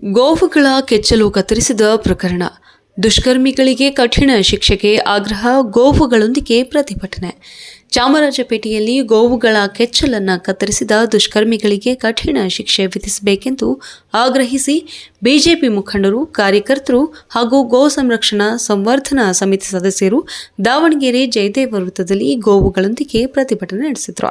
ಗೋವುಗಳ ಕೆಚ್ಚಲು ಕತ್ತರಿಸಿದ ಪ್ರಕರಣ. ದುಷ್ಕರ್ಮಿಗಳಿಗೆ ಕಠಿಣ ಶಿಕ್ಷೆಗೆ ಆಗ್ರಹ, ಗೋವುಗಳೊಂದಿಗೆ ಪ್ರತಿಭಟನೆ. ಚಾಮರಾಜಪೇಟೆಯಲ್ಲಿ ಗೋವುಗಳ ಕೆಚ್ಚಲನ್ನು ಕತ್ತರಿಸಿದ ದುಷ್ಕರ್ಮಿಗಳಿಗೆ ಕಠಿಣ ಶಿಕ್ಷೆ ವಿಧಿಸಬೇಕೆಂದು ಆಗ್ರಹಿಸಿ ಬಿಜೆಪಿ ಮುಖಂಡರು, ಕಾರ್ಯಕರ್ತರು ಹಾಗೂ ಗೋ ಸಂರಕ್ಷಣಾ ಸಂವರ್ಧನಾ ಸಮಿತಿ ಸದಸ್ಯರು ದಾವಣಗೆರೆ ಜಯದೇವ ವೃತ್ತದಲ್ಲಿ ಗೋವುಗಳೊಂದಿಗೆ ಪ್ರತಿಭಟನೆ ನಡೆಸಿದರು.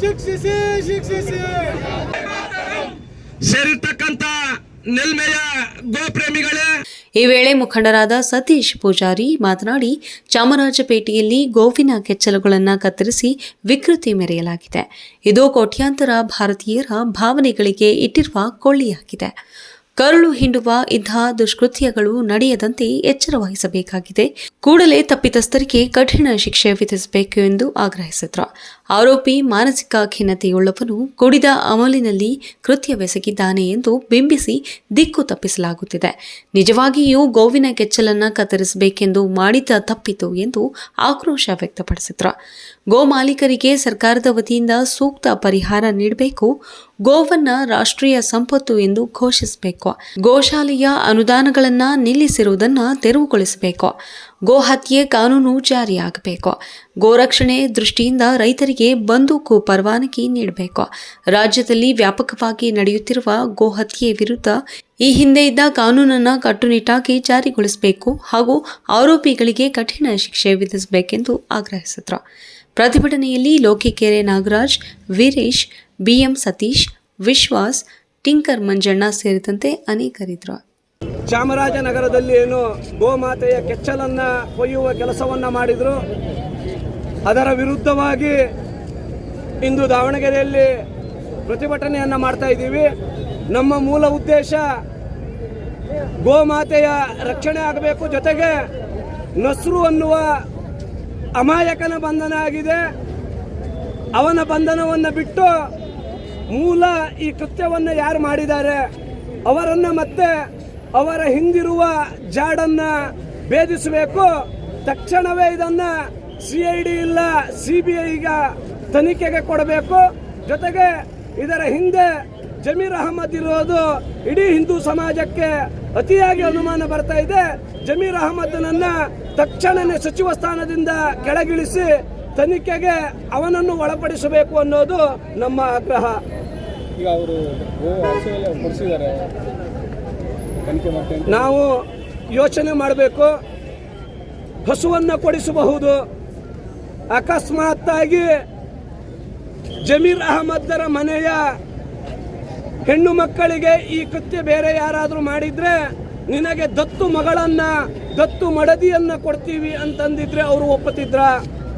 ಶಿಕ್ಷಿಸಿ ಶಿಕ್ಷಿಸಿ ಸೇರಿರ್ತಕ್ಕಂಥ ಈ ವೇಳೆ ಮುಖಂಡರಾದ ಸತೀಶ್ ಪೂಜಾರಿ ಮಾತನಾಡಿ, ಚಾಮರಾಜಪೇಟೆಯಲ್ಲಿ ಗೋವಿನ ಕೆಚ್ಚಲುಗಳನ್ನು ಕತ್ತರಿಸಿ ವಿಕೃತಿ ಮೆರೆಯಲಾಗಿದೆ. ಇದು ಕೋಟ್ಯಾಂತರ ಭಾರತೀಯರ ಭಾವನೆಗಳಿಗೆ ಇಟ್ಟಿರುವ ಕೊಳ್ಳಿಯಾಗಿದೆ. ಕರುಳು ಹಿಂಡುವ ಇಂತಹ ದುಷ್ಕೃತ್ಯಗಳು ನಡೆಯದಂತೆ ಎಚ್ಚರ ವಹಿಸಬೇಕಾಗಿದೆ. ಕೂಡಲೇ ತಪ್ಪಿತಸ್ಥರಿಗೆ ಕಠಿಣ ಶಿಕ್ಷೆ ವಿಧಿಸಬೇಕು ಎಂದು ಆಗ್ರಹಿಸಿದ್ರು. ಆರೋಪಿ ಮಾನಸಿಕ ಖಿನ್ನತೆಯುಳ್ಳವನು ಕುಡಿದ ಅಮಲಿನಲ್ಲಿ ಕೃತ್ಯವೆಸಗಿದ್ದಾನೆ ಎಂದು ಬಿಂಬಿಸಿ ದಿಕ್ಕು ತಪ್ಪಿಸಲಾಗುತ್ತಿದೆ. ನಿಜವಾಗಿಯೂ ಗೋವಿನ ಕೆಚ್ಚಲನ್ನ ಕತ್ತರಿಸಬೇಕೆಂದು ಮಾಡಿದ ತಪ್ಪಿತು ಎಂದು ಆಕ್ರೋಶ ವ್ಯಕ್ತಪಡಿಸಿದ್ರು. ಗೋ ಮಾಲೀಕರಿಗೆ ಸರ್ಕಾರದ ವತಿಯಿಂದ ಸೂಕ್ತ ಪರಿಹಾರ ನೀಡಬೇಕು. ಗೋವನ್ನ ರಾಷ್ಟ್ರೀಯ ಸಂಪತ್ತು ಎಂದು ಘೋಷಿಸಬೇಕು. ಗೋಶಾಲೆಯ ಅನುದಾನಗಳನ್ನು ನಿಲ್ಲಿಸಿರುವುದನ್ನ ತೆರವುಗೊಳಿಸಬೇಕು. ಗೋಹತ್ಯೆ ಕಾನೂನು ಜಾರಿಯಾಗಬೇಕು. ಗೋರಕ್ಷಣೆ ದೃಷ್ಟಿಯಿಂದ ರೈತರಿಗೆ ಬಂದೂಕು ಪರವಾನಗಿ ನೀಡಬೇಕು. ರಾಜ್ಯದಲ್ಲಿ ವ್ಯಾಪಕವಾಗಿ ನಡೆಯುತ್ತಿರುವ ಗೋಹತ್ಯೆ ವಿರುದ್ಧ ಈ ಹಿಂದೆ ಇದ್ದ ಕಾನೂನನ್ನು ಕಟ್ಟುನಿಟ್ಟಾಗಿ ಜಾರಿಗೊಳಿಸಬೇಕು ಹಾಗೂ ಆರೋಪಿಗಳಿಗೆ ಕಠಿಣ ಶಿಕ್ಷೆ ವಿಧಿಸಬೇಕೆಂದು ಆಗ್ರಹಿಸಿದರು. ಪ್ರತಿಭಟನೆಯಲ್ಲಿ ಲೋಕಿಕೆರೆ ನಾಗರಾಜ್, ವೀರೇಶ್, ಬಿಎಂ ಸತೀಶ್, ವಿಶ್ವಾಸ್, ಟಿಂಕರ್ ಮಂಜಣ್ಣ ಸೇರಿದಂತೆ ಅನೇಕರಿದ್ದರು. ಚಾಮರಾಜನಗರದಲ್ಲಿ ಏನು ಗೋಮಾತೆಯ ಕೆಚ್ಚಲನ್ನ ಕೊಯ್ಯುವ ಕೆಲಸವನ್ನ ಮಾಡಿದ್ರು. ಅದರ ವಿರುದ್ಧವಾಗಿ ಇಂದು ದಾವಣಗೆರೆಯಲ್ಲಿ ಪ್ರತಿಭಟನೆಯನ್ನ ಮಾಡ್ತಾ ಇದ್ದೀವಿ. ನಮ್ಮ ಮೂಲ ಉದ್ದೇಶ ಗೋಮಾತೆಯ ರಕ್ಷಣೆ ಆಗಬೇಕು. ಜೊತೆಗೆ ನಸ್ರು ಅನ್ನುವ ಅಮಾಯಕನ ಬಂಧನ ಆಗಿದೆ. ಅವನ ಬಂಧನವನ್ನು ಬಿಟ್ಟು ಮೂಲ ಈ ಕೃತ್ಯವನ್ನು ಯಾರು ಮಾಡಿದ್ದಾರೆ? ಅವರನ್ನು ಮತ್ತೆ ಅವರ ಹಿಂದಿರುವ ಜಾಡನ್ನು ಭೇದಿಸಬೇಕು. ತಕ್ಷಣವೇ ಇದನ್ನ ಸಿ ಐ ಡಿ ಇಲ್ಲ ಸಿ ಬಿ ಐಗ ತನಿಖೆಗೆ ಕೊಡಬೇಕು. ಜೊತೆಗೆ ಇದರ ಹಿಂದೆ ಜಮೀರ್ ಅಹಮದ್ ಇರೋದು ಇಡೀ ಹಿಂದೂ ಸಮಾಜಕ್ಕೆ ಅತಿಯಾಗಿ ಅನುಮಾನ ಬರ್ತಾ ಇದೆ. ಜಮೀರ್ ಅಹಮದ್ನನ್ನ ತಕ್ಷಣನೇ ಸಚಿವ ಸ್ಥಾನದಿಂದ ಕೆಳಗಿಳಿಸಿ ತನಿಖೆಗೆ ಅವನನ್ನು ಒಳಪಡಿಸಬೇಕು ಅನ್ನೋದು ನಮ್ಮ ಆಗ್ರಹ. ಈಗ ಅವರು ನಾವು ಯೋಚನೆ ಮಾಡಬೇಕು. ಹಸುವನ್ನು ಕೊಡಿಸಬಹುದು. ಅಕಸ್ಮಾತ್ತಾಗಿ ಜಮೀರ್ ಅಹಮದರ ಮನೆಯ ಹೆಣ್ಣು ಮಕ್ಕಳಿಗೆ ಈ ಕೃತ್ಯ ಬೇರೆ ಯಾರಾದರೂ ಮಾಡಿದ್ರೆ ನಿನಗೆ ದತ್ತು ಮಗಳನ್ನ, ದತ್ತು ಮಡದಿಯನ್ನ ಕೊಡ್ತೀವಿ ಅಂತಂದಿದ್ರೆ ಅವರು ಒಪ್ಪುತ್ತಿದ್ರ?